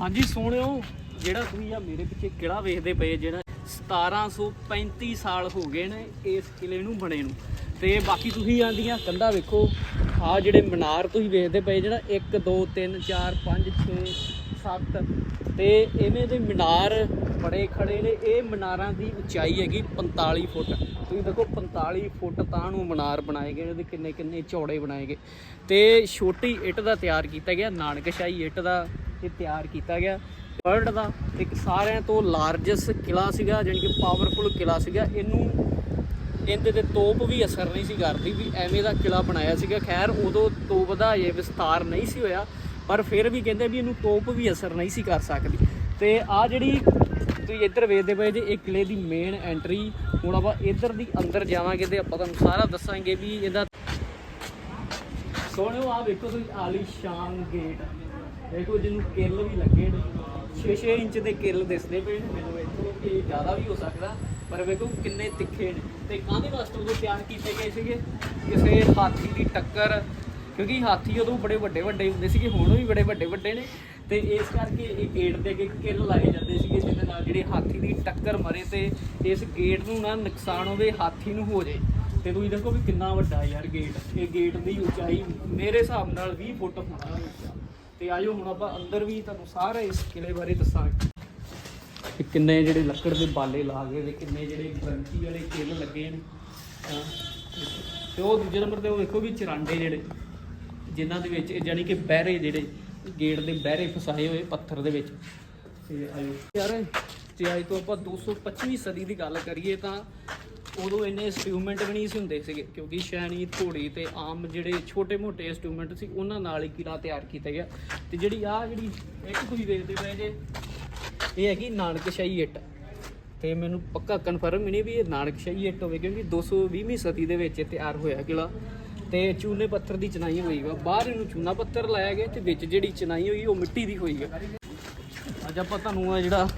ਹਾਂਜੀ ਸੋਹਣਿਓ ਜਿਹੜਾ ਤੁਸੀਂ ਆ ਮੇਰੇ ਪਿੱਛੇ ਕਿਲਾ ਵੇਖਦੇ ਪਏ ਜਿਹੜਾ 1735 ਸਾਲ ਹੋ ਗਏ ਨੇ ਇਸ ਕਿਲੇ ਨੂੰ ਬਣੇ ਨੂੰ। ਤੇ ਬਾਕੀ ਤੁਸੀਂ ਆਂਦੀਆਂ, ਕੰਧਾਂ ਵੇਖੋ, ਆ ਜਿਹੜੇ ਮਨਾਰ ਤੁਸੀਂ ਵੇਖਦੇ ਪਏ, ਜਿਹੜਾ 1 2 3 4 5 6 7 ਤੇ ਐਵੇਂ ਦੇ ਮਨਾਰ ਬੜੇ ਖੜੇ ਨੇ। ਇਹ ਮਨਾਰਾਂ ਦੀ ਉਚਾਈ ਹੈਗੀ 45 ਫੁੱਟ। ਤੁਸੀਂ ਦੇਖੋ 45 ਫੁੱਟ ਤਾਂ ਨੂੰ ਮਨਾਰ ਬਣਾਏ ਗਏ ਇਹਦੇ ਕਿੰਨੇ ਕਿੰਨੇ ਚੌੜੇ ਬਣਾਏ ਗਏ। ਤੇ ਛੋਟੀ ਇੱਟ ਦਾ ਤਿਆਰ ਕੀਤਾ ਗਿਆ, ਨਾਨਕਸ਼ਾਹੀ ਇੱਟ ਦਾ। ਇਹ ਤਿਆਰ ਕੀਤਾ ਗਿਆ। ਵਰਲਡ ਦਾ ਇੱਕ ਸਾਰਿਆਂ ਤੋਂ ਲਾਰਜੈਸਟ ਕਿਲਾ ਸੀਗਾ, ਜਾਣੀ ਕਿ ਪਾਵਰਫੁਲ ਕਿਲਾ ਸੀਗਾ। ਇਹਨੂੰ ਇਹਦੇ ਤੇ ਤੋਪ ਵੀ ਅਸਰ ਨਹੀਂ ਸੀ ਕਰਦੀ ਵੀ ਐਵੇਂ ਦਾ ਕਿਲਾ ਬਣਾਇਆ ਸੀਗਾ। ਖੈਰ, ਉਦੋਂ ਤੋਪ ਦਾ ਇਹ ਵਿਸਤਾਰ ਨਹੀਂ ਸੀ ਹੋਇਆ, ਪਰ ਫਿਰ ਵੀ ਕਹਿੰਦੇ ਵੀ ਇਹਨੂੰ ਤੋਪ ਵੀ ਅਸਰ ਨਹੀਂ ਸੀ ਕਰ ਸਕਦੀ। ਤੇ ਆ ਜਿਹੜੀ ਤੁਸੀਂ ਇੱਧਰ ਵੇਖਦੇ ਪਏ ਜੇ, ਇਹ ਕਿਲੇ ਦੀ ਮੇਨ ਐਂਟਰੀ ਹੁਣ ਆਪਾਂ ਇੱਧਰ ਦੀ ਅੰਦਰ ਜਾਵਾਂਗੇ ਤੇ ਆਪਾਂ ਤੁਹਾਨੂੰ ਸਾਰਾ ਦੱਸਾਂਗੇ ਵੀ ਇਹਦਾ ਸੋਹਣਿਓ ਆ ਵੇਖੋ ਤੁਸੀਂ ਆਲੀਸ਼ਾਨ ਗੇਟ ਦੇਖੋ ਜਿਹਨੂੰ ਕਿੱਲ ਵੀ ਲੱਗੇ ਨੇ 6-6 ਇੰਚ ਦੇ ਕਿੱਲ ਦਿਸਦੇ ਪਏ ਨੇ ਮੈਨੂੰ ਇੱਥੋਂ ਕਿ ਜ਼ਿਆਦਾ ਵੀ ਹੋ ਸਕਦਾ, ਪਰ ਵੇਖੋ ਕਿੰਨੇ ਤਿੱਖੇ ਨੇ। ਤੇ ਕਾਹਦੇ ਵਾਸਤੇ ਉਦੋਂ ਤਿਆਰ ਕੀਤੇ ਗਏ ਸੀਗੇ? ਕਿਸੇ ਹਾਥੀ ਦੀ ਟੱਕਰ, ਕਿਉਂਕਿ ਹਾਥੀ ਉਦੋਂ ਬੜੇ ਵੱਡੇ ਵੱਡੇ ਹੁੰਦੇ ਸੀਗੇ, ਹੁਣ ਵੀ ਬੜੇ ਵੱਡੇ ਵੱਡੇ ਨੇ। ਤੇ ਇਸ ਕਰਕੇ ਇਹ ਗੇਟ ਦੇ ਅੱਗੇ ਕਿੱਲ ਲਾਏ ਜਾਂਦੇ ਸੀਗੇ, ਜਿਹਦੇ ਨਾਲ ਜਿਹੜੇ ਹਾਥੀ ਦੀ ਟੱਕਰ ਮਰੇ ਤੇ ਇਸ ਗੇਟ ਨੂੰ ਨਾ ਨੁਕਸਾਨ ਹੋਵੇ ਹਾਥੀ ਨੂੰ ਹੋ ਜਾਏ। ਤੇ ਤੁਸੀਂ ਦੇਖੋ ਵੀ ਕਿੰਨਾ ਵੱਡਾ ਯਾਰ ਗੇਟ, ਇਹ ਗੇਟ ਦੀ ਉਚਾਈ ਮੇਰੇ ਹਿਸਾਬ ਨਾਲ 20 ਫੁੱਟ ਹੋਣਾ। ਤੇ ਆਇਓ ਹੁਣ ਆਪਾਂ ਅੰਦਰ ਵੀ ਤੁਹਾਨੂੰ ਸਾਰਾ ਇਸ ਕਿਲੇ ਬਾਰੇ ਦੱਸਾਂਗੇ। ਕਿ ਕਿੰਨੇ ਜਿਹੜੇ ਲੱਕੜ ਦੇ ਬਾਲੇ ਲਾ ਗਏ ਤੇ ਕਿੰਨੇ ਜਿਹੜੇ ਗਰੰਟੀ ਵਾਲੇ ਕਿੱਲ ਲੱਗੇ ਨੇ, ਹਾਂ। ਤੇ ਉਹ ਦੂਜੇ ਨੰਬਰ ਤੇ ਉਹ ਵੇਖੋ ਵੀ ਚਰਾਂਡੇ ਜਿਹੜੇ, ਜਿਨ੍ਹਾਂ ਦੇ ਵਿੱਚ ਯਾਨੀ ਕਿ ਬਹਿਰੇ ਜਿਹੜੇ ਗੇਟ ਦੇ ਬਹਿਰੇ ਫਸਾਏ ਹੋਏ ਪੱਥਰ ਦੇ ਵਿੱਚ। ਤੇ ਆਇਓ। ਯਾਰ, ਜੇ ਅੱਜ ਤੋਂ ਆਪਾਂ 225ਵੀਂ ਸਦੀ ਦੀ ਗੱਲ ਕਰੀਏ ਤਾਂ ਉਦੋਂ ਇੰਨੇ ਇੰਸਟਰੂਮੈਂਟ ਵੀ ਨਹੀਂ ਸੀ ਹੁੰਦੇ ਸੀਗੇ, ਕਿਉਂਕਿ ਸ਼ੈਣੀ, ਘੋੜੀ ਤੇ ਆਮ ਜਿਹੜੇ ਛੋਟੇ-ਮੋਟੇ ਇੰਸਟਰੂਮੈਂਟ ਸੀ, ਉਹਨਾਂ ਨਾਲ ਹੀ ਕਿਲਾ ਤਿਆਰ ਕੀਤਾ ਗਿਆ। ਤੇ ਜਿਹੜੀ ਆ ਜਿਹੜੀ ਇੱਕ ਤੁਸੀਂ ਵੇਖਦੇ ਪਏ ਜੇ, ਇਹ ਹੈਗੀ ਨਾਨਕਸ਼ਾਹੀ ਇੱਟ। ਤੇ ਮੈਨੂੰ ਪੱਕਾ ਕਨਫਰਮ ਹੀ ਨਹੀਂ ਵੀ ਇਹ ਨਾਨਕਸ਼ਾਹੀ ਇੱਟ ਹੋਵੇ, ਕਿਉਂਕਿ 220ਵੀਂ ਸਦੀ ਦੇ ਵਿੱਚ ਇਹ ਤਿਆਰ ਹੋਇਆ ਕਿਲਾ। ਤੇ ਚੂਨੇ ਪੱਥਰ ਦੀ ਚਨਾਈ ਹੋਈ ਵਾ। ਬਾਹਰ ਇਹਨੂੰ ਚੂਨਾ ਪੱਥਰ ਲਾਇਆ ਗਿਆ ਤੇ ਵਿੱਚ ਜਿਹੜੀ ਚਨਾਈ ਹੋਈ, ਉਹ ਮਿੱਟੀ ਦੀ ਹੋਈ ਆ। ਅੱਜ ਆਪਾਂ ਤੁਹਾਨੂੰ ਆ ਜਿਹੜਾ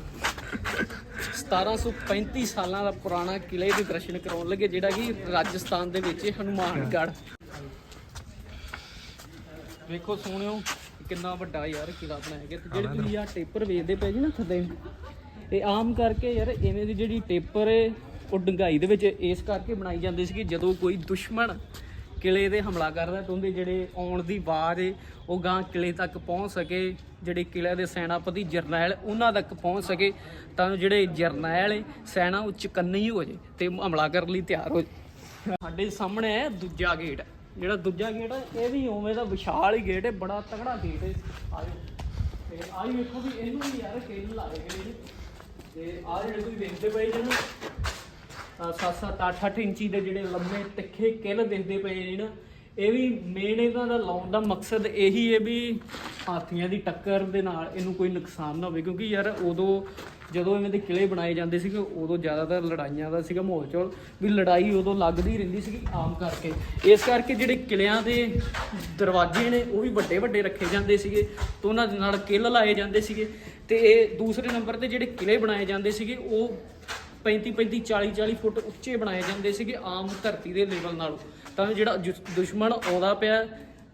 1735 ਸਾਲਾਂ ਦਾ ਪੁਰਾਣਾ ਕਿਲੇ ਦੇ ਦਰਸ਼ਨ ਕਰਾਉਣ ਲੱਗੇ ਜਿਹੜਾ ਕਿ ਰਾਜਸਥਾਨ ਦੇ ਵਿੱਚ ਹਨੂਮਾਨਗੜ੍ਹ। ਵੇਖੋ ਸੋਹਣਿਓ ਕਿੰਨਾ ਵੱਡਾ ਯਾਰ ਕਿਲਾ ਬਣਾਇਆ ਗਿਆ ਤੇ ਜਿਹੜੇ ਤੁਸੀਂ ਆ ਟੇਪਰ ਵੇਚਦੇ ਪਏ ਜੀ ਨਾ ਥੱਲੇ ਇਹ ਆਮ ਕਰਕੇ ਯਾਰ ਐਵੇਂ ਦੀ ਜਿਹੜੀ ਟੇਪਰ ਹੈ ਉਹ ਡੰਗਾਈ ਦੇ ਵਿੱਚ ਇਸ ਕਰਕੇ ਬਣਾਈ ਜਾਂਦੀ ਸੀ ਕਿ ਜਦੋਂ ਕੋਈ ਦੁਸ਼ਮਣ ਕਿਲੇ ਤੇ ਹਮਲਾ ਕਰਦਾ ਤਾਂ ਜਿਹੜੇ ਆਉਣ ਦੀ ਆਵਾਜ਼ ਹੈ ਉਹ ਗਾਂ ਕਿਲੇ ਤੱਕ ਪਹੁੰਚ ਸਕੇ ਜਿਹੜੇ ਕਿਲੇ ਦੇ ਸੈਨਾਪਤੀ ਜਰਨੈਲ ਉਹਨਾਂ ਤੱਕ ਪਹੁੰਚ ਸਕੇ ਤਾਂ ਜਿਹੜੇ ਜਰਨੈਲ ਹੈ, ਸੈਨਾ ਉਹ ਚਕੰਨੀ ਹੋ ਜੇ ਤੇ ਹਮਲਾ ਕਰਨ ਲਈ ਤਿਆਰ ਹੋ ਜੇ। ਸਾਡੇ ਸਾਹਮਣੇ ਹੈ ਦੂਜਾ ਗੇਟ ਜਿਹੜਾ ਦੂਜਾ ਗੇਟ ਹੈ ਇਹ ਵੀ ਉਵੇਂ ਦਾ ਵਿਸ਼ਾਲ ਹੀ ਗੇਟ ਹੈ ਬੜਾ ਤਗੜਾ ਗੇਟ ਹੈ ਆਜੋ ਤੇ ਆਹ ਵੇਖੋ ਵੀ ਇਹਨੂੰ ਵੀ ਯਾਰ ਕਿੰਨ ਲਾਏ ਗਏ ਤੇ ਆਹ ਜਿਹੜੇ ਤੁਸੀਂ ਵੇਖਦੇ ਪਏ ਜਿਹਨੂੰ 7-7 8-8 ਇੰਚੀ ਦੇ ਜਿਹੜੇ ਲੰਮੇ ਤਿੱਖੇ ਕਿੱਲ ਦਿਖਦੇ ਪਏ ਨੇ ਨਾ, ਇਹ ਵੀ ਮੇਨ ਇਹਨਾਂ ਦਾ ਲਾਉਣ ਦਾ ਮਕਸਦ ਇਹੀ ਹੈ ਵੀ ਹਾਥੀਆਂ ਦੀ ਟੱਕਰ ਦੇ ਨਾਲ ਇਹਨੂੰ ਕੋਈ ਨੁਕਸਾਨ ਨਾ ਹੋਵੇ, ਕਿਉਂਕਿ ਯਾਰ ਉਦੋਂ ਜਦੋਂ ਇਹਨਾਂ ਦੇ ਕਿਲੇ ਬਣਾਏ ਜਾਂਦੇ ਸੀਗੇ, ਉਦੋਂ ਜ਼ਿਆਦਾਤਰ ਲੜਾਈਆਂ ਦਾ ਸੀਗਾ ਮਾਹੌਲ ਚੋਲ, ਵੀ ਲੜਾਈ ਉਦੋਂ ਲੱਗਦੀ ਰਹਿੰਦੀ ਸੀਗੀ ਆਮ ਕਰਕੇ। ਇਸ ਕਰਕੇ ਜਿਹੜੇ ਕਿਲਿਆਂ ਦੇ ਦਰਵਾਜ਼ੇ ਨੇ, ਉਹ ਵੀ ਵੱਡੇ ਵੱਡੇ ਰੱਖੇ ਜਾਂਦੇ ਸੀਗੇ, ਤੇ ਉਹਨਾਂ ਦੇ ਨਾਲ ਕਿੱਲ ਲਾਏ ਜਾਂਦੇ ਸੀਗੇ, ਤੇ ਇਹ ਦੂਸਰੇ ਨੰਬਰ ਤੇ ਜਿਹੜੇ ਕਿਲੇ ਬਣਾਏ ਜਾਂਦੇ ਸੀਗੇ, ਉਹ 35 35 40 40 ਫੁੱਟ ਉੱਚੇ ਬਣਾਏ ਜਾਂਦੇ ਸੀਗੇ ਆਮ ਧਰਤੀ ਦੇ ਲੈਵਲ ਨਾਲੋਂ। ਤਾਂ ਜਿਹੜਾ ਜੁਸ- ਦੁਸ਼ਮਣ ਆਉਂਦਾ ਪਿਆ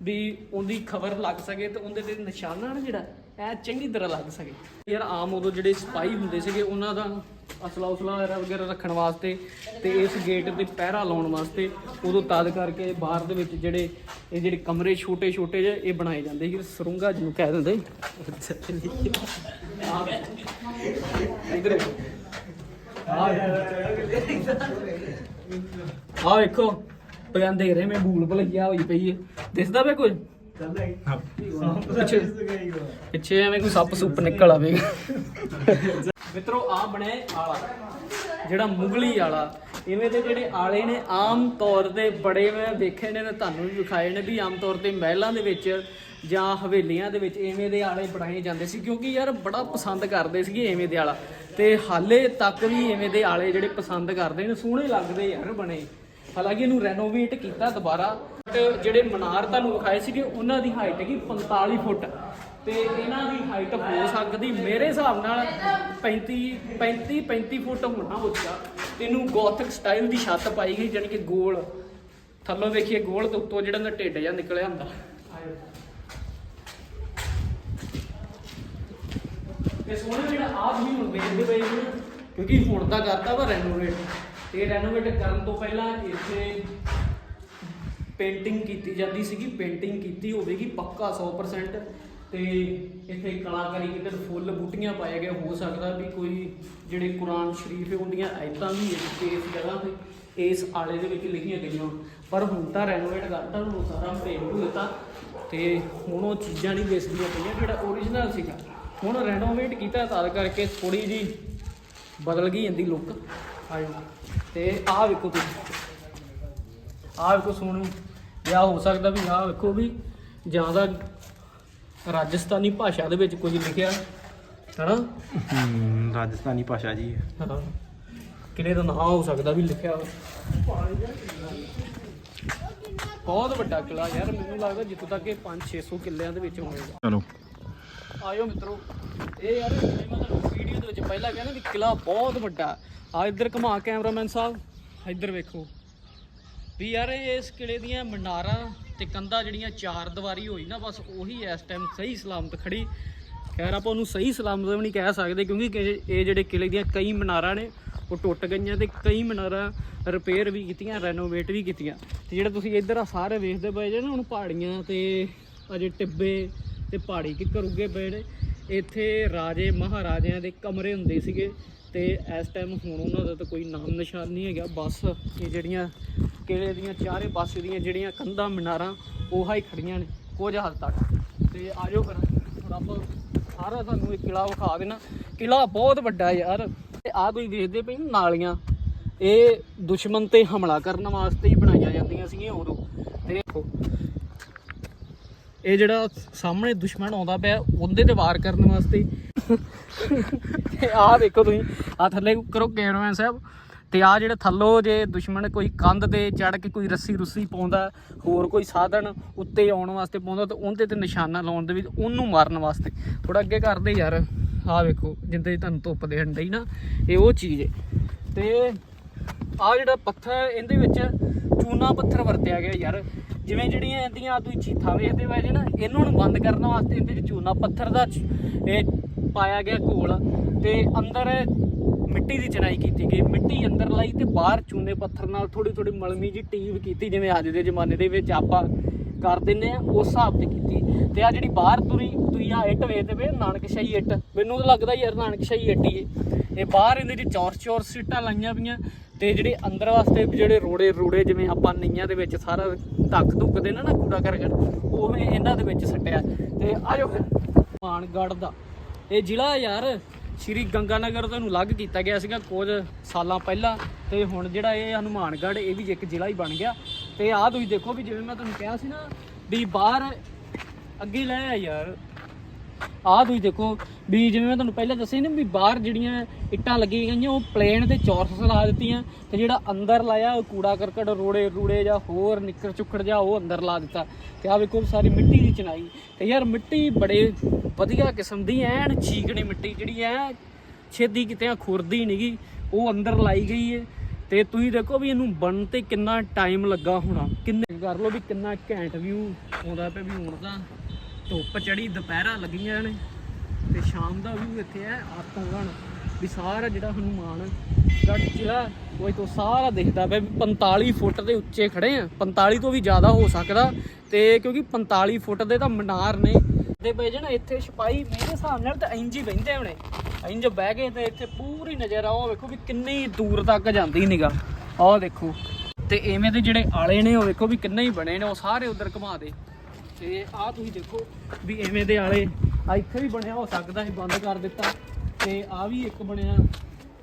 ਵੀ ਉਹਦੀ ਖਬਰ ਲੱਗ ਸਕੇ ਤੇ ਉਹਦੇ ਤੇ ਨਿਸ਼ਾਨਾ ਨਾ ਜਿਹੜਾ ਐ ਚੰਗੀ ਤਰ੍ਹਾਂ ਲੱਗ ਸਕੇ। ਯਾਰ ਆਮ ਉਦੋਂ ਜਿਹੜੇ ਸਿਪਾਹੀ ਹੁੰਦੇ ਸੀਗੇ ਉਹਨਾਂ ਦਾ ਅਸਲਾ ਉਸਲਾ ਵਗੈਰਾ ਵਗੈਰਾ ਰੱਖਣ ਵਾਸਤੇ ਤੇ ਇਸ ਗੇਟ ਤੇ ਪਹਿਰਾ ਲਾਉਣ ਵਾਸਤੇ ਉਦੋਂ ਤਦ ਕਰਕੇ ਬਾਹਰ ਦੇ ਵਿੱਚ ਜਿਹੜੇ ਇਹ ਜਿਹੜੇ ਕਮਰੇ ਛੋਟੇ ਛੋਟੇ ਜਿਹੇ ਇਹ ਬਣਾਏ ਜਾਂਦੇ ਸੀ। ਸਰੁੰਗਾ ਜਿਹਨੂੰ ਕਹਿ ਦਿੰਦੇ। ਇਧਰ। ਆ ਵੇਖੋ ਪਗੰਦੇ ਰੇ ਮੈਂ ਭੂਲ ਭੁਲਈਆ ਹੋਈ ਪਈ ਹੈ ਦਿਸਦਾ ਵੇ ਕੁਝ ਪਿੱਛੇ ਪਿੱਛੇ ਐਵੇਂ ਕੋਈ ਸੱਪ ਸੁੱਪ ਨਿਕਲ ਆਵੇਗਾ ਮਿੱਤਰੋ ਆ ਬਣੇ ਆਲਾ, ਜਿਹੜਾ ਮੁਗਲੀ ਆਲਾ। ਇਵੇਂ ਦੇ ਜਿਹੜੇ ਆਲੇ ਨੇ, ਆਮ ਤੌਰ ਤੇ ਬੜੇ ਮੈਂ ਦੇਖੇ ਨੇ ਤੇ ਤੁਹਾਨੂੰ ਵੀ ਵਿਖਾਏ ਨੇ ਵੀ ਆਮ ਤੌਰ ਤੇ ਮਹਿਲਾਂ ਦੇ ਵਿੱਚ ਜਾਂ ਹਵੇਲੀਆਂ ਦੇ ਵਿੱਚ ਇਵੇਂ ਦੇ ਆਲੇ ਬਣਾਏ ਜਾਂਦੇ ਸੀ, ਕਿਉਂਕਿ ਯਾਰ ਬੜਾ ਪਸੰਦ ਕਰਦੇ ਸੀਗੇ ਇਵੇਂ ਦੇ ਆਲਾ। ਤੇ ਹਾਲੇ ਤੱਕ ਵੀ ਐਵੇਂ ਦੇ ਆਲੇ ਜਿਹੜੇ ਪਸੰਦ ਕਰਦੇ ਨੇ, ਸੋਹਣੇ ਲੱਗਦੇ ਯਾਰ ਬਣੇ। ਹਾਲਾਂਕਿ ਇਹਨੂੰ ਰੈਨੋਵੇਟ ਕੀਤਾ ਦੁਬਾਰਾ ਬਟ ਜਿਹੜੇ ਮਨਾਰ ਤੁਹਾਨੂੰ ਵਿਖਾਏ ਸੀਗੇ, ਉਹਨਾਂ ਦੀ ਹਾਈਟ ਹੈਗੀ 45 ਫੁੱਟ। ਤੇ ਇਹਨਾਂ ਦੀ ਹਾਈਟ ਹੋ ਸਕਦੀ, ਮੇਰੇ ਹਿਸਾਬ ਨਾਲ 35 35 35 ਫੁੱਟ ਹੋਣਾ ਉੱਚਾ। ਤੇ ਇਹਨੂੰ ਗੋਥਿਕ ਸਟਾਈਲ ਦੀ ਛੱਤ ਪਾਈ ਗਈ, ਜਾਣੀ ਕਿ ਗੋਲ। ਥੱਲੋਂ ਵੇਖੀਏ, ਗੋਲ ਤੇ ਉੱਤੋਂ ਜਿਹੜਾ ਨਾ ਢਿੱਡ ਜਿਹਾ ਨਿਕਲਿਆ ਹੁੰਦਾ। ਤੇ ਸੋਹਣੇ ਜਿਹੜਾ ਆਹ ਵੀ ਹੁਣ ਵੇਚਦੇ ਪਏ ਜੀ ਕਿਉਂਕਿ ਹੁਣ ਤਾਂ ਕਰਤਾ ਵਾ ਰੈਨੋਵੇਟ ਤੇ ਰੈਨੋਵੇਟ ਕਰਨ ਤੋਂ ਪਹਿਲਾਂ ਇੱਥੇ ਪੇਂਟਿੰਗ ਕੀਤੀ ਜਾਂਦੀ ਸੀਗੀ ਪੇਂਟਿੰਗ ਕੀਤੀ ਹੋਵੇਗੀ ਪੱਕਾ 100% ਤੇ ਇੱਥੇ ਕਲਾਕਾਰੀ ਕਿਤੇ ਫੁੱਲ ਬੂਟੀਆਂ ਪਾਏ ਗਏ, ਹੋ ਸਕਦਾ ਵੀ ਕੋਈ ਜਿਹੜੇ ਕੁਰਾਨ ਸ਼ਰੀਫ ਹੈ, ਉਹਦੀਆਂ ਐਤਾਂ ਵੀ ਇਸ ਇਸ ਜਗ੍ਹਾ ਤੇ, ਇਸ ਆਲੇ ਦੇ ਵਿੱਚ ਲਿਖੀਆਂ ਗਈਆਂ। ਪਰ ਹੁਣ ਤਾਂ ਰੈਨੋਵੇਟ ਕਰਤਾ, ਹੁਣ ਸਾਰਾ ਪੇਂਟ ਹੋ ਦਿੱਤਾ ਤੇ ਹੁਣ ਉਹ ਚੀਜ਼ਾਂ ਨਹੀਂ ਦਿਸਦੀਆਂ ਪਈਆਂ, ਜਿਹੜਾ ਓਰੀਜਨਲ ਸੀਗਾ। ਹੁਣ ਰੈਨੋਵੇਟ ਕੀਤਾ ਤਾਂ ਕਰਕੇ ਥੋੜੀ ਜੀ ਬਦਲ ਗਈ ਜਾਂਦੀ ਲੁੱਕ ਆਇਓ ਤੇ ਆਹ ਵੇਖੋ ਤੁਸੀਂ। ਆਹ ਵੇਖੋ ਸੋਹਣੀ। ਜਾਂ ਹੋ ਸਕਦਾ ਵੀ ਆਹ ਵੇਖੋ ਵੀ ਜ਼ਿਆਦਾ ਰਾਜਸਥਾਨੀ ਭਾਸ਼ਾ ਦੇ ਵਿੱਚ ਕੁਝ ਲਿਖਿਆ। ਹਨਾ? ਹਮ, ਰਾਜਸਥਾਨੀ ਭਾਸ਼ਾ ਜੀ। ਹਾਂ। ਕਿਲੇ ਦਾ ਨਾਮ ਹੋ ਸਕਦਾ ਵੀ ਲਿਖਿਆ। ਬਹੁਤ ਵੱਡਾ ਕਿਲਾ ਯਾਰ ਮੈਨੂੰ ਲੱਗਦਾ ਜਿੱਥੋਂ ਤੱਕ ਇਹ 5-600 ਕਿੱਲਿਆਂ ਦੇ ਵਿੱਚ ਹੋਵੇਗਾ ਚਲੋ। ਆਇਓ ਮਿੱਤਰੋ। ਇਹ ਯਾਰ ਜਿਵੇਂ ਮੈਂ ਤੁਹਾਨੂੰ ਵੀਡੀਓ ਦੇ ਵਿੱਚ ਪਹਿਲਾਂ ਕਿਹਾ ਵੀ ਕਿਲਾ ਬਹੁਤ ਵੱਡਾ। ਆ ਇੱਧਰ ਘੁਮਾ ਕੈਮਰਾਮੈਨ ਸਾਹਿਬ, ਇੱਧਰ ਵੇਖੋ। ਵੀ ਯਾਰ ਇਸ ਕਿਲੇ ਦੀਆਂ ਮਨਾਰਾਂ ਤੇ ਕੰਧਾਂ ਜਿਹੜੀਆਂ ਚਾਰ ਦੀਵਾਰੀ ਹੋਈ ਨਾ, ਬਸ ਉਹੀ ਇਸ ਟਾਈਮ ਸਹੀ ਸਲਾਮਤ ਖੜੀ ਖੈਰ, ਆਪਾਂ ਉਹਨੂੰ ਸਹੀ ਸਲਾਮਤ ਵੀ ਨਹੀਂ ਕਹਿ ਸਕਦੇ, ਕਿਉਂਕਿ ਇਹ ਜਿਹੜੇ ਕਿਲੇ ਦੀਆਂ ਕਈ ਮਨਾਰਾਂ ਨੇ, ਉਹ ਟੁੱਟ ਗਈਆਂ ਤੇ ਕਈ ਮਨਾਰਾਂ ਰਿਪੇਅਰ ਵੀ ਕੀਤੀਆਂ ਰੈਨੋਵੇਟ ਵੀ ਕੀਤੀਆਂ। ਤੇ ਜਿਹੜਾ ਤੁਸੀਂ ਇੱਧਰ ਆ ਸਾਰੇ ਵੇਖਦੇ ਪਏ ਜੇ ਨਾ, ਹੁਣ ਪਹਾੜੀਆਂ ਤੇ, ਅਜੇ ਟਿੱਬੇ ਤੇ ਪਹਾੜੀ ਕਿੱਕਰ ਕਰੂਗੇ ਪਏ ਇੱਥੇ ਰਾਜੇ ਮਹਾਰਾਜਿਆਂ ਦੇ ਕਮਰੇ ਹੁੰਦੇ ਸੀਗੇ ਤੇ ਇਸ ਟਾਈਮ ਹੁਣ ਉਹਨਾਂ ਦਾ ਤਾਂ ਕੋਈ ਨਾਮ ਨਿਸ਼ਾਨ ਨਹੀਂ ਹੈਗਾ। ਬਸ ਇਹ ਜਿਹੜੀਆਂ ਕਿਲੇ ਦੀਆਂ, ਚਾਰੇ ਪਾਸੇ ਦੀਆਂ ਜਿਹੜੀਆਂ ਕੰਧਾਂ, ਮਨਾਰਾਂ ਉਹ ਹੀ ਖੜੀਆਂ ਨੇ, ਕੁਝ ਹੱਦ ਤੱਕ। ਤੇ ਆਜੋ ਫਿਰ, ਹੁਣ ਆਪਾਂ ਸਾਰਾ ਤੁਹਾਨੂੰ ਇਹ ਕਿਲਾ ਵਿਖਾ ਦੇਣਾ ਕਿਲਾ ਬਹੁਤ ਵੱਡਾ ਯਾਰ। ਤੇ ਆ ਤੁਸੀਂ ਦੇਖਦੇ ਪਏ ਨਾਲੀਆਂ। ਇਹ ਦੁਸ਼ਮਣ ਤੇ ਹਮਲਾ ਕਰਨ ਵਾਸਤੇ ਹੀ ਬਣਾਈਆਂ ਜਾਂਦੀਆਂ ਸੀਗੀਆਂ ਉਦੋਂ। ਤੇ ਦੇਖੋ ਇਹ ਜਿਹੜਾ ਸਾਹਮਣੇ ਦੁਸ਼ਮਣ ਆਉਂਦਾ ਪਿਆ, ਉਹਦੇ ਤੇ ਵਾਰ ਕਰਨ ਵਾਸਤੇ। ਤੇ ਆਹ ਦੇਖੋ ਤੁਸੀਂ ਆ ਥੱਲੇ ਕਰੋ ਕੈਮਰਾਮੈਨ ਸਾਹਿਬ। ਤੇ ਆ ਜਿਹੜੇ ਥੱਲੋਂ ਜੇ ਦੁਸ਼ਮਣ ਕੋਈ ਕੰਧ ਤੇ ਚੜ ਕੇ ਕੋਈ ਰੱਸੀ ਰੁੱਸੀ ਪਾਉਂਦਾ, ਹੋਰ ਕੋਈ ਸਾਧਨ ਉੱਤੇ ਆਉਣ ਵਾਸਤੇ ਪਾਉਂਦਾ, ਤੇ ਉਹਦੇ ਤੇ ਨਿਸ਼ਾਨਾ ਲਾਉਣ ਦੇ ਵਿੱਚ ਉਹਨੂੰ ਮਾਰਨ ਵਾਸਤੇ। ਥੋੜਾ ਅੱਗੇ ਕਰਦੇ ਯਾਰ। ਆਹ ਵੇਖੋ, ਜਿੰਦੇ ਤੁਹਾਨੂੰ ਧੁੱਪ ਦੇਣ ਡਈ ਨਾ, ਇਹ ਉਹ ਚੀਜ਼ ਹੈ ਤੇ ਆ ਜਿਹੜਾ ਪੱਥਰ ਇਹਦੇ ਵਿੱਚ ਚੂਨਾ ਪੱਥਰ ਵਰਤਿਆ ਗਿਆ ਯਾਰ। ਜਿਵੇਂ ਜਿਹੜੀਆਂ ਇਹਦੀਆਂ ਤੁਸੀਂ ਚੀਥਾਂ ਵੇਖਦੇ ਪਏ ਨਾ, ਇਹਨਾਂ ਨੂੰ ਬੰਦ ਕਰਨ ਵਾਸਤੇ ਇਹਦੇ ਵਿੱਚ ਚੂਨਾ ਪੱਥਰ ਦਾ ਇਹ ਪਾਇਆ ਗਿਆ ਘੋਲ ਤੇ ਅੰਦਰ ਮਿੱਟੀ ਦੀ ਚਣਾਈ ਕੀਤੀ ਗਈ। ਮਿੱਟੀ ਅੰਦਰ ਲਾਈ ਤੇ ਬਾਹਰ ਚੂਨੇ ਪੱਥਰ ਨਾਲ ਥੋੜੀ ਥੋੜੀ ਮਲਮੀ ਜੀ ਟੀਵ ਕੀਤੀ, ਜਿਵੇਂ ਅੱਜ ਦੇ ਜ਼ਮਾਨੇ ਦੇ ਵਿੱਚ ਆਪਾਂ ਕਰ ਦਿੰਨੇ ਆ ਉਸ ਹਿਸਾਬ ਤੇ ਕੀਤੀ। ਤੇ ਆ ਜਿਹੜੀ ਬਾਹਰ ਤੁਰੀ, ਤੁਸੀਂ ਆ ਇੱਟ ਵੇਖਦੇ ਪਏ, ਨਾਨਕਸ਼ਾਹੀ ਇੱਟ। ਮੈਨੂੰ ਤਾਂ ਲੱਗਦਾ ਯਾਰ ਨਾਨਕਸ਼ਾਹੀ ਇੱਟ ਹੀ ਹੈ। ਇਹ ਬਾਹਰ ਇਹਦੇ ਚ ਚੌਰ ਚੌਰ ਸੀਟਾਂ ਲਾਈਆਂ ਪਈਆਂ ਤੇ ਜਿਹੜੇ ਅੰਦਰ ਵਾਸਤੇ ਜਿਹੜੇ ਰੋੜੇ ਰੂੜੇ ਜਿਵੇਂ ਆਪਾਂ ਨਈਆਂ ਦੇ ਵਿੱਚ ਸਾਰਾ ਧੱਕ ਧੁੱਕ ਦੇ ਨਾ ਨਾ ਕੂੜਾ ਕਰਕਟ ਉਵੇਂ ਇਹਨਾਂ ਦੇ ਵਿੱਚ ਸੱਟਿਆ। ਤੇ ਆਜੋ ਫਿਰ। ਮਾਨਗੜ੍ਹ ਦਾ। ਇਹ ਜ਼ਿਲ੍ਹਾ ਯਾਰ ਸ਼੍ਰੀ ਗੰਗਾਨਗਰ ਤੋਂ ਇਹਨੂੰ ਅਲੱਗ ਕੀਤਾ ਗਿਆ ਸੀਗਾ ਕੁਝ ਸਾਲਾਂ ਪਹਿਲਾਂ। ਤੇ ਹੁਣ ਜਿਹੜਾ ਇਹ ਹਨੂਮਾਨਗੜ੍ਹ, ਇਹ ਵੀ ਇੱਕ ਜ਼ਿਲ੍ਹਾ ਹੀ ਬਣ ਗਿਆ। ਤੇ ਆਹ ਤੁਸੀਂ ਦੇਖੋ ਵੀ ਜਿਵੇਂ ਮੈਂ ਤੁਹਾਨੂੰ ਕਿਹਾ ਸੀ ਨਾ ਵੀ ਬਾਹਰ ਅੱਗੇ ਲੈ ਆ ਯਾਰ। ਆਹ ਤੁਸੀਂ ਦੇਖੋ ਵੀ ਜਿਵੇਂ ਮੈਂ ਤੁਹਾਨੂੰ ਪਹਿਲਾਂ ਦੱਸਿਆ ਨਾ ਵੀ ਬਾਹਰ ਜਿਹੜੀਆਂ ਇੱਟਾਂ ਲੱਗੀਆਂ ਗਈਆਂ, ਉਹ ਪਲੇਨ ਤੇ ਚੌਰਸ ਲਾ ਦਿੱਤੀਆਂ ਤੇ ਜਿਹੜਾ ਅੰਦਰ ਲਾਇਆ, ਉਹ ਕੂੜਾ ਕਰਕਟ, ਰੋੜੇ ਰੂੜੇ ਜਾਂ ਹੋਰ ਨਿੱਕਰ ਚੁੱਕੜ ਜਾਂ ਉਹ ਅੰਦਰ ਲਾ ਦਿੱਤਾ ਤੇ ਆਹ ਵੇਖੋ ਸਾਰੀ ਮਿੱਟੀ ਦੀ ਚਨਾਈ ਤੇ ਯਾਰ ਮਿੱਟੀ ਬੜੇ ਵਧੀਆ ਕਿਸਮ ਦੀ, ਐਨ ਚੀਕਣੀ ਮਿੱਟੀ ਜਿਹੜੀ ਐ ਛੇਦੀ ਕਿਤੇ ਖੁਰਦੀ ਨਹੀਂਗੀ ਉਹ ਅੰਦਰ ਲਾਈ ਗਈ ਏ ਤੇ ਤੁਸੀਂ ਦੇਖੋ ਵੀ ਇਹਨੂੰ ਬਣਨ ਤੇ ਕਿੰਨਾ ਟਾਈਮ ਲੱਗਾ ਹੋਣਾ, ਕਿੰਨੇ ਕਰ ਲਓ ਵੀ ਕਿੰਨਾ ਘੈਂਟ ਵਿਊ ਆਉਂਦਾ ਪਿਆ ਵੀ ਹੁਣ ਤਾਂ ਧੁੱਪ ਚੜੀ ਦੁਪਹਿਰਾਂ ਲੱਗੀਆਂ ਨੇ ਤੇ ਸ਼ਾਮ ਦਾ ਵੀ ਇੱਥੇ ਹੈ ਆਤਮਗਣ। ਵੀ ਸਾਰਾ ਜਿਹੜਾ ਹਨੂਮਾਨ ਗੜ ਜ਼ਿਲ੍ਹਾ ਉਹ ਤੋਂ ਸਾਰਾ ਦਿਖਦਾ ਪਿਆ ਵੀ 45 ਫੁੱਟ ਦੇ ਉੱਚੇ ਖੜੇ ਆ। 45 ਤੋਂ ਵੀ ਜ਼ਿਆਦਾ ਹੋ ਸਕਦਾ ਤੇ ਕਿਉਂਕਿ 45 ਫੁੱਟ ਦੇ ਤਾਂ ਮਨਾਰ ਨੇ। ਦੇ ਬਈ ਜੇ ਇੱਥੇ ਛਪਾਈ ਮੇਰੇ ਹਿਸਾਬ ਨਾਲ ਤਾਂ ਇੰਜ ਹੀ ਬਹਿੰਦੇ ਹੋਣੇ। ਇੰਜ ਬਹਿ ਕੇ ਤੇ ਇੱਥੇ ਪੂਰੀ ਨਜ਼ਰ ਆਓ ਵੇਖੋ ਵੀ ਕਿੰਨੀ ਦੂਰ ਤੱਕ ਜਾਂਦੀ ਨਿਗਾ ਆਹ ਦੇਖੋ। ਤੇ ਐਵੇਂ ਦੇ ਜਿਹੜੇ ਆਲੇ ਨੇ, ਉਹ ਵੇਖੋ ਵੀ ਕਿੰਨੇ ਹੀ ਬਣੇ ਨੇ, ਉਹ ਸਾਰੇ ਉਧਰ ਘੁਮਾ ਦੇ। ਤੇ ਆਹ ਤੁਸੀਂ ਦੇਖੋ ਵੀ ਐਵੇਂ ਦੇ ਆਲੇ ਆ ਇੱਥੇ ਵੀ ਬਣਿਆ ਹੋ ਸਕਦਾ ਸੀ, ਬੰਦ ਕਰ ਦਿੱਤਾ। ਤੇ ਆ ਵੀ ਇੱਕ ਬਣਿਆ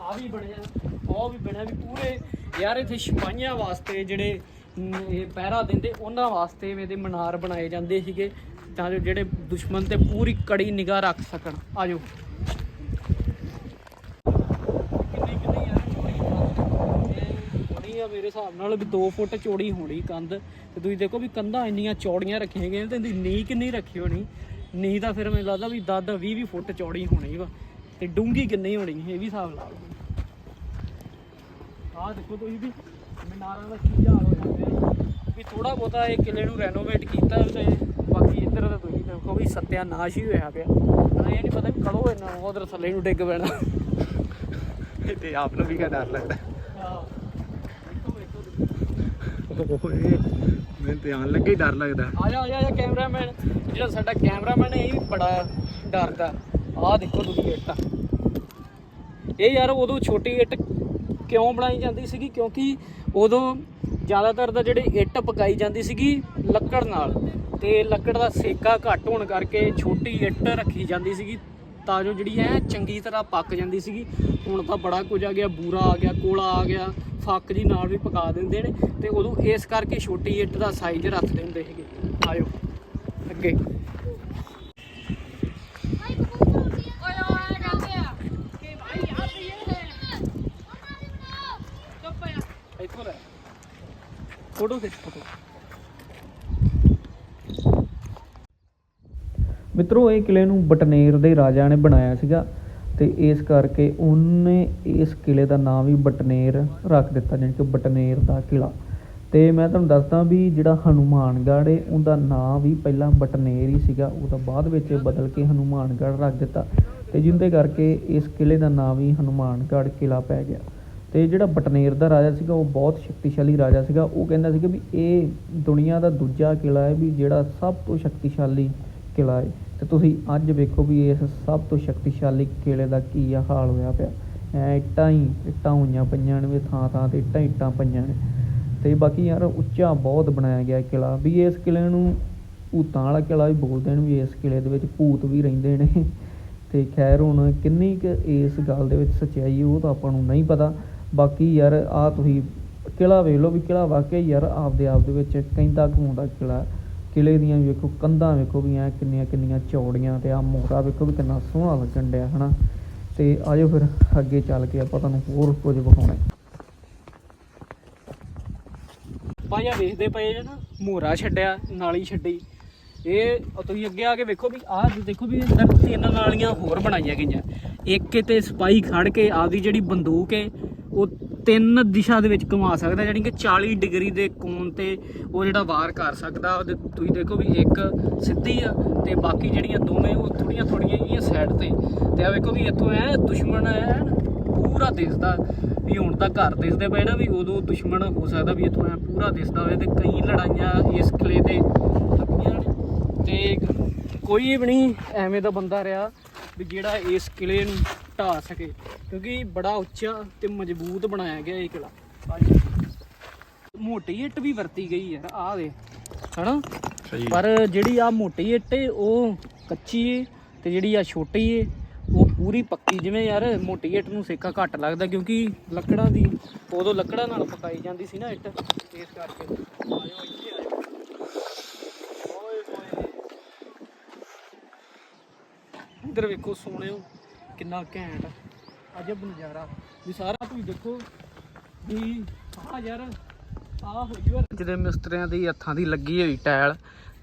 ਆ ਵੀ ਬਣਿਆ, ਉਹ ਵੀ ਬਣਿਆ ਵੀ ਪੂਰੇ। ਯਾਰ, ਇੱਥੇ ਸਿਪਾਹੀਆਂ ਵਾਸਤੇ ਜਿਹੜੇ ਇਹ ਪਹਿਰਾ ਦਿੰਦੇ, ਉਹਨਾਂ ਵਾਸਤੇ ਐਵੇਂ ਦੇ ਮਨਾਰ ਬਣਾਏ ਜਾਂਦੇ ਸੀਗੇ, ਤਾਂ ਜੋ ਜਿਹੜੇ ਦੁਸ਼ਮਣ ਤੇ ਪੂਰੀ ਕੜੀ ਨਿਗਾਹ ਰੱਖ ਸਕਣ। ਆਜੋ ਕਿੰਨੀ ਕਿੰਨੀ ਯਾਰ ਚੌੜੀ ਕੰਧ ਇਹ ਬਣੀ ਆ ਮੇਰੇ ਹਿਸਾਬ ਨਾਲ ਵੀ 2 ਫੁੱਟ ਚੌੜੀ ਹੋਣੀ ਕੰਧ ਤੇ ਤੁਸੀਂ ਦੇਖੋ ਵੀ ਕੰਧਾਂ ਇੰਨੀਆਂ ਚੌੜੀਆਂ ਰੱਖੀਆਂ ਗਈਆਂ ਤੇ ਇਹਦੀ ਨੀਂਹ ਕਿੰਨੀ ਰੱਖੀ ਹੋਣੀ? ਨੀਂਹ ਤਾਂ ਫਿਰ ਮੈਨੂੰ ਲੱਗਦਾ ਵੀ 10 20 20 ਫੁੱਟ ਚੌੜੀ ਹੋਣੀ ਵਾ ਤੇ ਡੂੰਗੀ ਕਿੰਨੀ ਹੋਣੀ ਇਹ ਵੀ ਹਿਸਾਬ ਲਾ ਲਓ। ਆਹ ਦੇਖੋ ਤੁਸੀਂ ਵੀ ਮਨਾਰਾਂ ਦਾ ਕੀ ਹਾਲ ਹੋ ਜਾਂਦੇ ਵੀ ਥੋੜਾ ਬਹੁਤਾ ਇਹ ਕਿਲੇ ਨੂੰ ਰੈਨੋਵੇਟ ਕੀਤਾ ਤੇ ਬਾਕੀ ਇੱਧਰ ਤਾਂ ਤੁਸੀਂ ਦੇਖੋ ਵੀ ਸੱਤਿਆਨਾਸ਼ ਹੀ ਹੋਇਆ ਪਿਆ। ਹਨਾ ਇਹ ਨਹੀਂ ਪਤਾ ਵੀ ਕਦੋਂ ਇਹਨਾਂ ਉਧਰ ਥੱਲੇ ਨੂੰ ਡਿੱਗ ਪੈਣਾ। ਤੇ ਆਪ ਨੂੰ ਵੀ ਕਾ ਡਰ ਲੱਗਦਾ। ਹਾਂ ਓਏ ਮੈਨੂੰ ਤੇ ਆਣ ਲੱਗੇ ਡਰ ਲੱਗਦਾ। ਆ ਜਾ ਆ ਜਾ, ਕੈਮਰਾਮੈਨ। ਜਿਹੜਾ ਸਾਡਾ ਕੈਮਰਾਮੈਨ ਇਹ ਵੀ ਬੜਾ ਡਰਦਾ। ਆਹ ਦੇਖੋ ਤੁਸੀਂ ਇੱਟ। ਇਹ ਯਾਰ ਉਦੋਂ ਛੋਟੀ ਇੱਟ ਕਿਉਂ ਬਣਾਈ ਜਾਂਦੀ ਸੀਗੀ? ਕਿਉਂਕਿ ਉਦੋਂ ਜ਼ਿਆਦਾਤਰ ਦਾ ਜਿਹੜੀ ਇੱਟ ਪਕਾਈ ਜਾਂਦੀ ਸੀਗੀ ਲੱਕੜ ਨਾਲ। ਤੇ ਲੱਕੜ ਦਾ ਸੇਕਾ ਘੱਟ ਹੋਣ ਕਰਕੇ ਛੋਟੀ ਇੱਟ ਰੱਖੀ ਜਾਂਦੀ ਸੀਗੀ। ਤਾਂ ਜੋ ਜਿਹੜੀ ਹੈ, ਚੰਗੀ ਤਰ੍ਹਾਂ ਪੱਕ ਜਾਂਦੀ ਸੀਗੀ। ਹੁਣ ਤਾਂ ਬੜਾ ਕੁਝ ਆ ਗਿਆ, ਬੂਰਾ ਆ ਗਿਆ, ਕੋਲਾ ਆ ਗਿਆ, ਫੱਕ ਜੀ ਨਾਲ ਵੀ ਪਕਾ ਦਿੰਦੇ ਨੇ ਤੇ ਉਦੋਂ ਇਸ ਕਰਕੇ ਛੋਟੀ ਇੱਟ ਦਾ ਸਾਈਜ਼ ਰੱਖਦੇ ਹੁੰਦੇ ਸੀਗੇ ਆਇਓ, ਅੱਗੇ। ਇੱਥੋਂ ਫੋਟੋ ਖਿੱਚ, ਫੋਟੋ। ਮਿੱਤਰੋ, ਇਹ ਕਿਲੇ ਨੂੰ ਬਟਨੇਰ ਦੇ ਰਾਜਾ ਨੇ ਬਣਾਇਆ ਸੀਗਾ ਤੇ ਇਸ ਕਰਕੇ ਉਹਨੇ ਇਸ ਕਿਲੇ ਦਾ ਨਾਮ ਵੀ ਬਟਨੇਰ ਰੱਖ ਦਿੱਤਾ, ਜਾਣੀ ਕਿ ਬਟਨੇਰ ਦਾ ਕਿਲਾ ਤੇ ਮੈਂ ਤੁਹਾਨੂੰ ਦੱਸਦਾ ਵੀ ਜਿਹੜਾ ਹਨੂਮਾਨਗੜ੍ਹ ਏ, ਉਹਦਾ ਨਾਂ ਵੀ ਪਹਿਲਾਂ ਬਟਨੇਰ ਹੀ ਸੀਗਾ ਉਹ ਤਾਂ ਬਾਅਦ ਵਿੱਚ ਬਦਲ ਕੇ ਹਨੂਮਾਨਗੜ੍ਹ ਰੱਖ ਦਿੱਤਾ ਤੇ ਜਿੰਦੇ ਕਰਕੇ ਇਸ ਕਿਲੇ ਦਾ ਨਾਮ ਵੀ ਹਨੂਮਾਨਗੜ੍ਹ ਕਿਲਾ ਪੈ ਗਿਆ। ਤੇ ਜਿਹੜਾ ਬਟਨੇਰ ਦਾ ਰਾਜਾ ਸੀਗਾ, ਉਹ ਬਹੁਤ ਸ਼ਕਤੀਸ਼ਾਲੀ ਰਾਜਾ ਸੀਗਾ। ਉਹ ਕਹਿੰਦਾ ਸੀਗਾ ਵੀ ਇਹ ਦੁਨੀਆ ਦਾ ਦੂਜਾ ਕਿਲਾ ਹੈ ਵੀ ਜਿਹੜਾ ਸਭ ਤੋਂ ਸ਼ਕਤੀਸ਼ਾਲੀ ਕਿਲਾ ਹੈ ਤੇ ਤੁਸੀਂ ਅੱਜ ਵੇਖੋ ਵੀ ਇਸ ਸਭ ਤੋਂ ਸ਼ਕਤੀਸ਼ਾਲੀ ਕਿਲੇ ਦਾ ਕੀ ਆ ਹਾਲ ਹੋਇਆ ਪਿਆ। ਐ ਇੱਟਾਂ ਹੀ, ਇੱਟਾਂ ਹੋਈਆਂ ਪਈਆਂ ਨੇ ਵੀ ਥਾਂ ਥਾਂ ਤੇ ਇੱਟਾਂ ਇੱਟਾਂ ਪਈਆਂ ਨੇ। ਤੇ ਬਾਕੀ ਯਾਰ ਉੱਚਾ ਬਹੁਤ ਬਣਾਇਆ ਗਿਆ ਇਹ ਕਿਲਾ। ਵੀ ਇਸ ਕਿਲੇ ਨੂੰ ਭੂਤਾਂ ਵਾਲਾ ਕਿਲਾ ਵੀ ਬੋਲਦੇ ਨੇ ਵੀ ਇਸ ਕਿਲੇ ਦੇ ਵਿੱਚ ਭੂਤ ਵੀ ਰਹਿੰਦੇ ਨੇ। ਤੇ ਖੈਰ ਹੁਣ ਕਿੰਨੀ ਕੁ ਇਸ ਗੱਲ ਦੇ ਵਿੱਚ ਸੱਚਾਈ ਉਹ ਤਾਂ ਆਪਾਂ ਨੂੰ ਨਹੀਂ ਪਤਾ। ਬਾਕੀ ਯਾਰ ਆ ਤੁਸੀਂ ਕਿਲਾ ਵੇਖ ਲਓ ਵੀ ਕਿਲਾ ਵਾਕਈ ਯਾਰ ਆਪਦੇ ਆਪ ਦੇ ਵਿੱਚ ਕਹਿੰਦਾ ਘੁੰਮਦਾ ਕਿਲਾ। ਕਿਲੇ ਦੀਆਂ ਵੇਖੋ, ਕੰਧਾਂ ਵੇਖੋ ਵੀ ਐ ਕਿੰਨੀਆਂ ਕਿੰਨੀਆਂ ਚੌੜੀਆਂ ਤੇ ਆ ਮੋਹਰਾ ਵੇਖੋ ਵੀ ਕਿੰਨਾ ਸੋਹਣਾ ਲੱਗਣ ਡਿਆ, ਹਨਾ? ਤੇ ਆਜੋ ਫਿਰ ਅੱਗੇ ਚੱਲ ਕੇ ਆਪਾਂ ਤੁਹਾਨੂੰ ਹੋਰ ਕੁਝ ਵਿਖਾਉਣਾ ਪਾਇਆ ਵੇਖਦੇ ਪਏ ਜੇ ਨਾ, ਮੋਹਰਾ ਛੱਡਿਆ, ਨਾਲੀ ਛੱਡੀ। ਇਹ ਤੁਸੀਂ ਅੱਗੇ ਆ ਕੇ ਵੇਖੋ ਵੀ ਆਹ ਦੇਖੋ ਵੀ ਅੰਦਰ ਤਿੰਨ ਨਾਲੀਆਂ ਹੋਰ ਬਣਾਈਆਂ ਗਈਆਂ। ਇੱਕ ਤੇ ਸਪਾਈ ਖੜ ਕੇ ਆਪਦੀ ਜਿਹੜੀ ਬੰਦੂਕ ਹੈ, ਉਹ ਤਿੰਨ ਦਿਸ਼ਾ ਦੇ ਵਿੱਚ ਘੁਮਾ ਸਕਦਾ, ਜਾਣੀ ਕਿ 40 ਡਿਗਰੀ ਦੇ ਕੋਣ ਤੇ ਉਹ ਜਿਹੜਾ ਵਾਰ ਕਰ ਸਕਦਾ ਤੁਸੀਂ ਦੇਖੋ ਵੀ ਇੱਕ ਸਿੱਧੀ ਆ ਤੇ ਬਾਕੀ ਜਿਹੜੀਆਂ ਦੋਵੇਂ, ਉਹ ਥੋੜੀਆਂ ਥੋੜੀਆਂ ਜਿਹੀਆਂ ਸਾਈਡ ਤੇ। ਤੇ ਆ ਵੇਖੋ ਵੀ ਇੱਥੋਂ ਐ ਦੁਸ਼ਮਣ ਐ ਪੂਰਾ ਦਿਸਦਾ ਵੀ ਹੁਣ ਤਾਂ ਘਰ ਦਿਸਦੇ ਪਏ ਨਾ ਵੀ ਉਦੋਂ ਦੁਸ਼ਮਣ ਹੋ ਸਕਦਾ ਵੀ ਇੱਥੋਂ ਐ ਪੂਰਾ ਦਿਸਦਾ ਹੋਵੇ ਤੇ ਕਈ ਲੜਾਈਆਂ ਇਸ ਕਿਲੇ ਤੇ ਲੱਗੀਆਂ ਨੇ। ਤੇ ਕੋਈ ਵੀ ਨਹੀਂ, ਐਵੇਂ ਦਾ ਬੰਦਾ ਰਿਹਾ ਵੀ ਜਿਹੜਾ ਇਸ ਕਿਲੇ ਨੂੰ ਢਾ ਸਕੇ ਕਿਉਂਕਿ ਬੜਾ ਉੱਚਾ ਤੇ ਮਜ਼ਬੂਤ ਬਣਾਇਆ ਗਿਆ ਇਹ ਕਿਲਾ ਮੋਟੀ ਇੱਟ ਵੀ ਵਰਤੀ ਗਈ ਯਾਰ ਆਹ ਦੇ ਹਨਾ? ਪਰ ਜਿਹੜੀ ਆ ਮੋਟੀ ਇੱਟ ਏ ਉਹ ਕੱਚੀ ਏ ਤੇ ਜਿਹੜੀ ਆ ਛੋਟੀ ਏ ਉਹ ਪੂਰੀ ਪੱਕੀ। ਜਿਵੇਂ ਯਾਰ ਮੋਟੀ ਇੱਟ ਨੂੰ ਸੇਕਾ ਘੱਟ ਲੱਗਦਾ ਕਿਉਂਕਿ ਲੱਕੜਾਂ ਦੀ ਉਦੋਂ ਲੱਕੜਾਂ ਨਾਲ ਪਕਾਈ ਜਾਂਦੀ ਸੀ ਨਾ ਇੱਟ। ਇਸ ਕਰਕੇ ਆਇਓ ਇੱਥੇ ਆਇਓ। ਓਏ ਹੋਏ। ਇੱਧਰ ਵੇਖੋ ਸੋਹਣਿਓ। ਕਿੰਨਾ ਘੈਂਟ ਅਜਬ ਨਜ਼ਾਰਾ। ਵੀ ਸਾਰਾ ਤੁਸੀਂ ਦੇਖੋ ਵੀ ਆ ਯਾਰ ਆ ਹੋਈ ਯਾਰ ਜਿਹਦੇ ਮਿਸਤਰੀਆਂ ਦੀ ਹੱਥਾਂ ਦੀ ਲੱਗੀ ਹੋਈ ਟਾਇਲ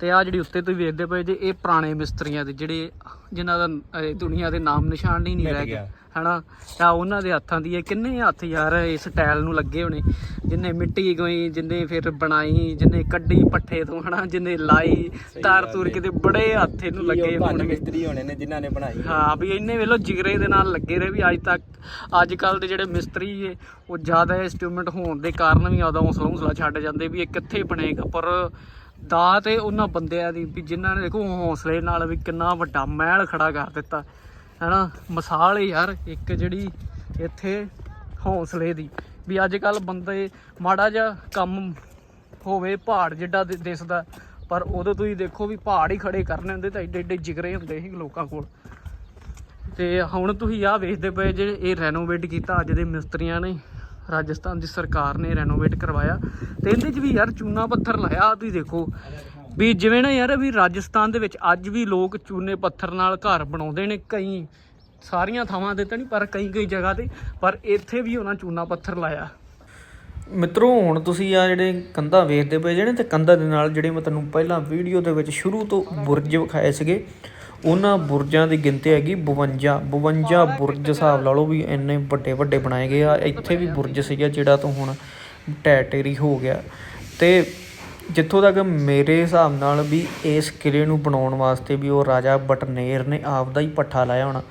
ਤੇ ਆ ਜਿਹੜੀ ਉੱਤੇ ਤੁਸੀਂ ਵੇਖਦੇ ਪਏ ਜੇ ਇਹ ਪੁਰਾਣੇ ਮਿਸਤਰੀਆਂ ਦੇ ਜਿਹੜੇ ਜਿਨ੍ਹਾਂ ਦਾ ਅਹ, ਦੁਨੀਆ ਦੇ ਨਾਮ ਨਿਸ਼ਾਨ ਹੀ ਨਹੀਂ ਰਹਿ ਗਿਆ। ਹਨਾ? ਆ ਉਹਨਾਂ ਦੇ ਹੱਥਾਂ ਦੀ ਇਹ ਕਿੰਨੇ ਹੱਥ ਯਾਰ ਇਸ ਟਾਇਲ ਨੂੰ ਲੱਗੇ ਹੋਣੇ? ਜਿੰਨੇ ਮਿੱਟੀ ਗੋਈ ਜਿੰਨੇ ਫਿਰ ਬਣਾਈ ਜਿੰਨੇ ਕੱਢੀ ਪੱਠੇ ਤੋਂ ਹਨਾ? ਜਿੰਨੇ ਲਾਈ ਤਾਰ ਤੂਰ ਕਿਤੇ ਬੜੇ ਹੱਥ ਇਹਨੂੰ ਲੱਗੇ ਹੋਣਗੇ। ਮਿਸਤਰੀ ਹੋਣੇ ਨੇ ਜਿਨ੍ਹਾਂ ਨੇ ਬਣਾਈ ਹਾਂ ਵੀ ਇੰਨੇ ਵੇਲੋ ਜਿਗਰੇ ਦੇ ਨਾਲ ਲੱਗੇ ਰਹੇ ਵੀ ਅੱਜ ਤੱਕ ਅੱਜ ਕੱਲ ਦੇ ਜਿਹੜੇ ਮਿਸਤਰੀ ਏ ਉਹ ਜ਼ਿਆਦਾ ਇੰਸਟਰੂਮੈਂਟ ਹੋਣ ਦੇ ਕਾਰਨ ਵੀ ਆਦਾ ਹੌਸਲਾ ਹੌਸਲਾ ਛੱਡ ਜਾਂਦੇ ਵੀ ਇਹ ਕਿੱਥੇ ਬਣੇਗਾ ਪਰ ਦਾ ਤੇ ਉਹਨਾਂ ਬੰਦਿਆਂ ਦੀ ਵੀ ਜਿਨ੍ਹਾਂ ਨੇ ਦੇਖੋ ਹੌਸਲੇ ਨਾਲ ਵੀ ਕਿੰਨਾ ਵੱਡਾ ਮਹਿਲ ਖੜਾ ਕਰ ਦਿੱਤਾ। ਹੈਨਾ, ਮਿਸਾਲ ਏ ਯਾਰ, ਇੱਕ ਜਿਹੜੀ ਇੱਥੇ ਹੌਸਲੇ ਦੀ। ਵੀ ਅੱਜ ਕੱਲ ਬੰਦੇ ਮਾੜਾ ਜਿਹਾ ਕੰਮ ਹੋਵੇ, ਪਹਾੜ ਜਿੱਡਾ ਦਿਸਦਾ, ਪਰ ਉਦੋਂ ਤੁਸੀਂ ਦੇਖੋ ਵੀ ਪਹਾੜ ਹੀ ਖੜੇ ਕਰਨੇ ਹੁੰਦੇ, ਤਾਂ ਏਡੇ ਏਡੇ ਜਿਗਰੇ ਹੁੰਦੇ ਸੀ ਲੋਕਾਂ ਕੋਲ। ਤੇ ਹੁਣ ਤੁਸੀਂ ਆਹ ਵੇਖਦੇ ਪਏ ਜੇ, ਇਹ ਰੈਨੋਵੇਟ ਕੀਤਾ ਅੱਜ ਦੇ ਮਿਸਤਰੀਆਂ ਨੇ, ਰਾਜਸਥਾਨ ਦੀ ਸਰਕਾਰ ਨੇ ਰੈਨੋਵੇਟ ਕਰਵਾਇਆ। ਤੇ ਇਹਦੇ 'ਚ ਵੀ ਯਾਰ ਚੂਨਾ ਪੱਥਰ ਲਾਇਆ ਤੁਸੀਂ ਦੇਖੋ। ਵੀ ਜਿਵੇਂ ਨਾ ਯਾਰ ਵੀ ਰਾਜਸਥਾਨ ਦੇ ਵਿੱਚ ਅੱਜ ਵੀ ਲੋਕ ਚੂਨੇ ਪੱਥਰ ਨਾਲ ਘਰ ਬਣਾਉਂਦੇ ਨੇ ਕਈ, ਸਾਰੀਆਂ ਥਾਵਾਂ ਤੇ ਤਾਂ ਨਹੀਂ, ਪਰ ਕਈ ਕਈ ਜਗ੍ਹਾ ਤੇ, ਪਰ ਇੱਥੇ ਵੀ ਉਹਨਾਂ ਚੂਨਾ ਪੱਥਰ ਲਾਇਆ। ਮਿੱਤਰੋ, ਹੁਣ ਤੁਸੀਂ ਆ ਜਿਹੜੇ ਕੰਧਾਂ ਵੇਖਦੇ ਪਏ, ਜਿਹੜੇ ਤੇ ਕੰਧਾਂ ਦੇ ਨਾਲ ਜਿਹੜੇ ਮੈਂ ਤੁਹਾਨੂੰ ਪਹਿਲਾਂ ਵੀਡੀਓ ਦੇ ਵਿੱਚ ਸ਼ੁਰੂ ਤੋਂ ਬੁਰਜ ਵਿਖਾਏ ਸੀਗੇ, ਉਹਨਾਂ ਬੁਰਜਾਂ ਦੀ ਗਿਣਤੀ ਹੈਗੀ 52 52 ਬੁਰਜ ਹਿਸਾਬ ਲਾ ਲਓ ਵੀ ਇੰਨੇ ਵੱਡੇ ਵੱਡੇ ਬਣਾਏ ਗਏ ਆ, ਇੱਥੇ ਵੀ ਬੁਰਜ ਸੀਗਾ ਜਿਹੜਾ ਤੋਂ ਹੁਣ ਟੈਟੇਰੀ ਹੋ ਗਿਆ। ਤੇ ਜਿੱਥੋਂ ਤੱਕ ਮੇਰੇ ਹਿਸਾਬ ਨਾਲ ਵੀ ਇਸ ਕਿਲੇ ਨੂੰ ਬਣਾਉਣ ਵਾਸਤੇ ਵੀ ਉਹ ਰਾਜਾ ਬਟਨੇਰ ਨੇ ਆਪਦਾ ਹੀ ਪੱਠਾ ਲਾਇਆ ਹੋਣਾ।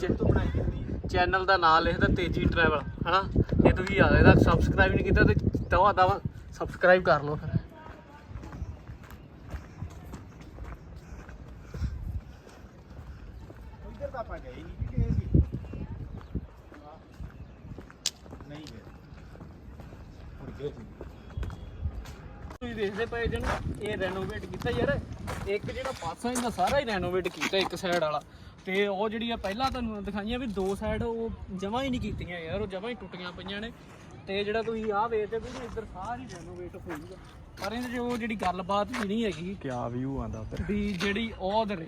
ਚੇਤੂ ਬਣਾਈ ਹੁੰਦੀ ਚੈਨਲ ਦਾ ਨਾਮ ਲਿਖਦਾ ਤੇਜੀ ਟਰੈਵਲ ਹਨਾ? ਜੇ ਤੁਸੀਂ ਆ ਇਹਦਾ ਸਬਸਕ੍ਰਾਈਬ ਨਹੀਂ ਕੀਤਾ ਤੇ ਦਵਾ ਦਵਾ ਸਬਸਕ੍ਰਾਈਬ ਕਰ ਲਓ ਫਿਰ। ਉੱਧਰ ਤਾਂ ਆਪਾਂ ਗਏ ਨਹੀਂ ਕਿ ਗਏ ਸੀ ਨਹੀਂ ਗਏ। ਹੁਣ ਗਏ ਸੀ ਤੁਸੀਂ ਦੇਖਦੇ ਪਏ ਜਣ ਇਹ ਰੈਨੋਵੇਟ ਕੀਤਾ ਯਾਰ ਇੱਕ ਜਿਹੜਾ ਪਾਸਾ ਇਹਦਾ ਸਾਰਾ ਹੀ ਰੈਨੋਵੇਟ ਕੀਤਾ ਇੱਕ ਸਾਈਡ ਵਾਲਾ। ਤੇ ਉਹ ਜਿਹੜੀਆਂ ਪਹਿਲਾਂ ਤੁਹਾਨੂੰ ਦਿਖਾਈਆਂ ਵੀ ਦੋ ਸਾਈਡ ਉਹ ਜਮਾ ਹੀ ਨਹੀਂ ਕੀਤੀਆਂ ਯਾਰ ਉਹ ਜਮਾ ਹੀ ਟੁੱਟੀਆਂ ਪਈਆਂ ਨੇ। ਤੇ ਜਿਹੜਾ ਤੁਸੀਂ ਆਹ ਵੇਖਦੇ ਵੀ ਇੱਧਰ ਸਾਰੀ ਰੈਨੋਵੇਟ ਹੋਊਗਾ ਪਰ ਇਹਦੇ ਉਹ ਜਿਹੜੀ ਗੱਲਬਾਤ ਵੀ ਨਹੀਂ ਹੈਗੀ ਕੀ ਵਿਊ ਆਂਦਾ ਉੱਧਰ? ਵੀ ਜਿਹੜੀ ਉਧਰ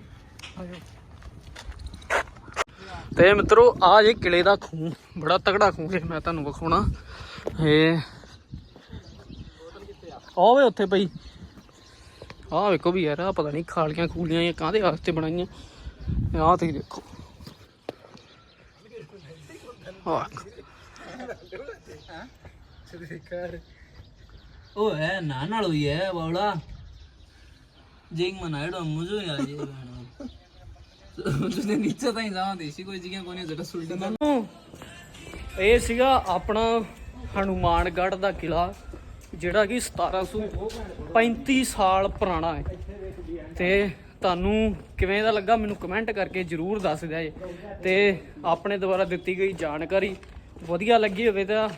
ਤੇ ਮਿੱਤਰੋ ਆ ਜੇ ਕਿਲੇ ਦਾ ਖੂਹ ਬੜਾ ਤਗੜਾ ਖੂਹ ਜੇ ਮੈਂ ਤੁਹਾਨੂੰ ਵਿਖਾਉਣਾ। ਇਹ ਆਹ ਵੇ ਉੱਥੇ ਪਈ ਆਹ ਵੇਖੋ ਵੀ ਯਾਰ ਆ ਪਤਾ ਨਹੀਂ ਖਾਲੀਆਂ ਖੂਲੀਆਂ ਜਾਂ ਕਾਹਦੇ ਵਾਸਤੇ ਬਣਾਈਆਂ। ਆਹ ਤੁਸੀਂ ਦੇਖੋ। ਉਹ ਹੈ ਨਾ ਨਾਲ ਹੋਈ ਹੈ ਬਾਉਲਾ ਇਹ ਸੀਗਾ ਆਪਣਾ ਹਨੂਮਾਨਗੜ੍ਹ ਦਾ ਕਿਲਾ ਜਿਹੜਾ ਕਿ 1735 ਸਾਲ ਪੁਰਾਣਾ ਹੈ। ਤੇ ਤੁਹਾਨੂੰ ਕਿਵੇਂ ਦਾ ਲੱਗਾ ਮੈਨੂੰ ਕਮੈਂਟ ਕਰਕੇ ਜਰੂਰ ਦੱਸ ਦਿਆ ਜੇ। ਤੇ ਆਪਣੇ ਦੁਆਰਾ ਦਿੱਤੀ ਗਈ ਜਾਣਕਾਰੀ ਵਧੀਆ ਲੱਗੀ ਹੋਵੇ ਤਾਂ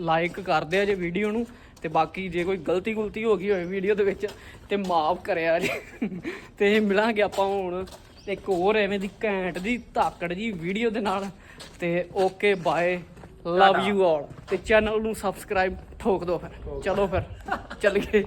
ਲਾਈਕ ਕਰ ਦਿਆ ਜੇ ਵੀਡੀਓ ਨੂੰ। ਤੇ ਬਾਕੀ ਜੇ ਕੋਈ ਗਲਤੀ ਗੁਲਤੀ ਹੋ ਗਈ ਹੋਵੇ ਵੀਡੀਓ ਦੇ ਵਿੱਚ, ਤੇ ਮਾਫ ਕਰਿਆ ਜੇ। ਤੇ ਮਿਲਾਂਗੇ ਆਪਾਂ ਹੁਣ ਇੱਕ ਹੋਰ ਐਵੇਂ ਦੀ ਘੈਂਟ ਦੀ ਧਾਕੜ ਜੀ ਵੀਡੀਓ ਦੇ ਨਾਲ। ਤੇ okay bye love you all ਤੇ ਚੈਨਲ ਨੂੰ ਸਬਸਕ੍ਰਾਈਬ ਠੋਕ ਦਿਓ ਫਿਰ। ਚਲੋ ਫਿਰ। ਚੱਲ ਗਏ